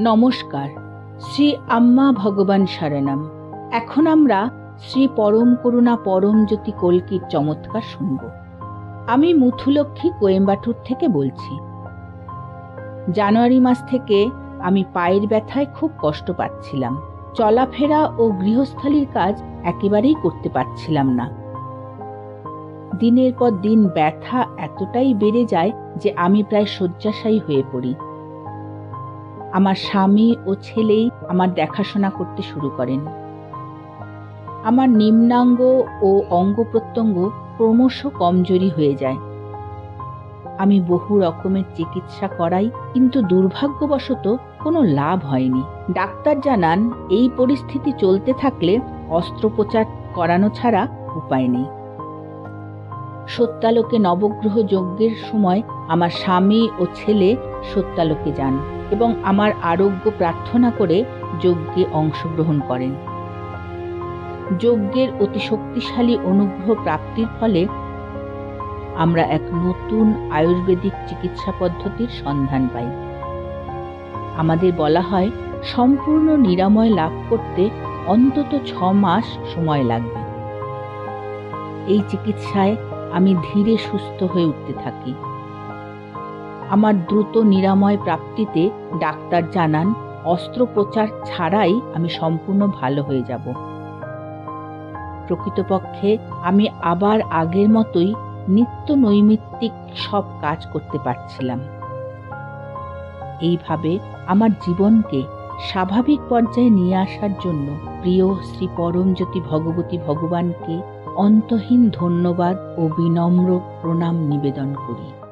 নমস্কার। শ্রী আম্মা ভগবান শরণম। এখন আমরা শ্রী পরম করুণা পরম জ্যোতি কল্কির চমৎকার শুনব। আমি মুথুলক্ষ্মী কোয়েম্বাটুর থেকে বলছি। জানুয়ারি মাস থেকে আমি পায়ের ব্যথায় খুব কষ্ট পাচ্ছিলাম। চলাফেরা ও গৃহস্থালির কাজ একেবারেই করতে পারছিলাম না। দিনের পর দিন ব্যথা এতটাই বেড়ে যায় যে আমি প্রায় শয্যাশায়ী হয়ে পড়ি। আমার স্বামী ও ছেলেই আমার দেখাশোনা করতে শুরু করেন। আমার নিম্নাঙ্গ ও অঙ্গ প্রত্যঙ্গ ক্রমশ কমজোরি হয়ে যায়। আমি বহু রকমের চিকিৎসা করাই, কিন্তু দুর্ভাগ্যবশত কোনো লাভ হয়নি। ডাক্তার জানান, এই পরিস্থিতি চলতে থাকলে অস্ত্রোপচার করানো ছাড়া উপায় নেই। সত্যালোকে নবগ্রহ যজ্ঞের সময় আমার স্বামী ও ছেলে সত্যালোকে যান এবং আমার আরোগ্য প্রার্থনা করে যজ্ঞে অংশগ্রহণ করেন। যজ্ঞের অতি শক্তিশালী অনুগ্রহ প্রাপ্তির ফলে আমরা এক নতুন আয়ুর্বেদিক চিকিৎসা পদ্ধতির সন্ধান পাই। আমাদের বলা হয়, সম্পূর্ণ নিরাময় লাভ করতে অন্তত ছ মাস সময় লাগবে। এই চিকিৎসায় আমি ধীরে সুস্থ হয়ে উঠতে থাকি। আমার দ্রুত নিরাময় প্রাপ্তিতে ডাক্তার জানান, অস্ত্রোপচার ছাড়াই আমি সম্পূর্ণ ভালো হয়ে যাব। প্রকৃতপক্ষে আমি আবার আগের মতোই নিত্য নৈমিত্তিক সব কাজ করতে পারছিলাম। এইভাবে আমার জীবনকে স্বাভাবিক পর্যায়ে নিয়ে আসার জন্য প্রিয় শ্রী পরমজ্যোতি ভগবতী ভগবানকে অন্তহীন ধন্যবাদ ও বিনম্র প্রণাম নিবেদন করি।